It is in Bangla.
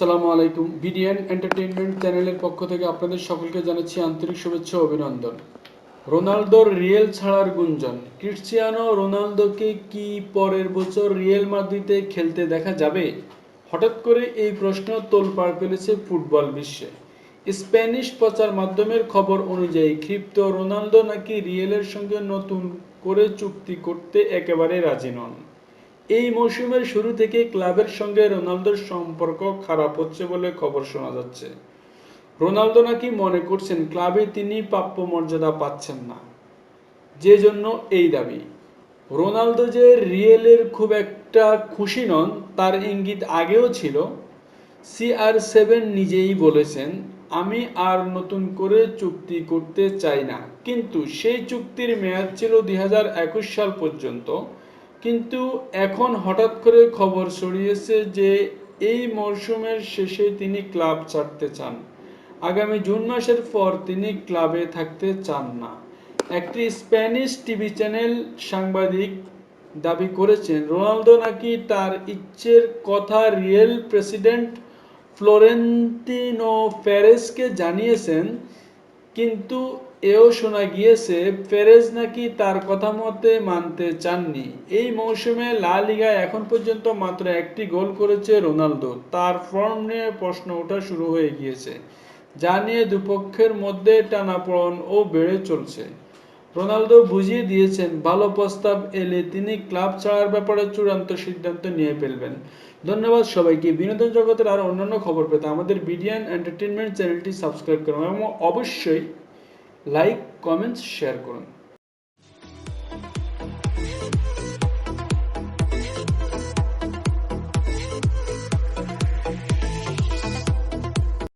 আসসালামু আলাইকুম। বিডিএন এন্টারটেইনমেন্ট চ্যানেলের পক্ষ থেকে আপনাদের সকলকে জানাচ্ছি আন্তরিক শুভেচ্ছা অভিনন্দন। রোনালদোর রিয়েল ছাড়ার গুঞ্জন, ক্রিশ্চিয়ানো রোনালদোকে কি পরের বছর রিয়েল মাদ্রিদে খেলতে দেখা যাবে? হঠাৎ করে এই প্রশ্ন তোলপাড় ফেলেছে ফুটবল বিশ্বে। স্প্যানিশ প্রচার মাধ্যমের খবর অনুযায়ী, ক্ষিপ্ত রোনালদো নাকি রিয়েলের সঙ্গে নতুন করে চুক্তি করতে একেবারে রাজি নন। এই মৌসুমের শুরু থেকে ক্লাবের সঙ্গে রোনালদোর সম্পর্ক খারাপ হচ্ছে বলে খবর শোনা যাচ্ছে। রোনালদো নাকি মনে করছেন ক্লাবে তিনি প্রাপ্য মর্যাদা পাচ্ছেন না। যে জন্য এই দাবি। রোনালদো যে রিয়েলের খুব একটা খুশি নন, তার ইঙ্গিত আগেও ছিল। সিআর সেভেন নিজেই বলেছেন, আমি আর নতুন করে চুক্তি করতে চাই না। কিন্তু সেই চুক্তির মেয়াদ ছিল দুই হাজার একুশ সাল পর্যন্ত। কিন্তু এখন হঠাৎ করে খবর ছড়িয়েছে যে এই মরশুমের শেষে তিনি ক্লাব ছাড়তে চান। আগামী জুন মাসের পর তিনি ক্লাবে থাকতে চান না। একটি স্প্যানিশ টিভি চ্যানেল সাংবাদিক দাবি করেছেন, রোনালদো নাকি তার ইচ্ছের কথা রিয়েল প্রেসিডেন্ট ফ্লোরেন্তিনো প্যারেসকে জানিয়েছেন, কিন্তু এও শোনা গিয়েছে পেরেজ নাকি তার কথা মতে মানতে চাননি। এই মৌসুমে লা লিগায় এখন পর্যন্ত মাত্র একটি গোল করেছে রোনালদো। তার ফর্ম নিয়ে প্রশ্ন ওঠা শুরু হয়ে গিয়েছে, যা নিয়ে দুপক্ষের মধ্যে টানাপড়ন ও বেড়ে চলছে। রোনালদো বুঝিয়ে দিয়েছেন, ভালো প্রস্তাব এলে তিনি ক্লাব ছাড়ার ব্যাপারে চূড়ান্ত সিদ্ধান্ত নিয়ে ফেলবেন। ধন্যবাদ সবাইকে। বিনোদন জগতের আরও অন্যান্য খবর পেতে আমাদের বিডিয়ান এন্টারটেনমেন্ট চ্যানেলটি সাবস্ক্রাইব করুন এবং অবশ্যই লাইক কমেন্টস শেয়ার করুন।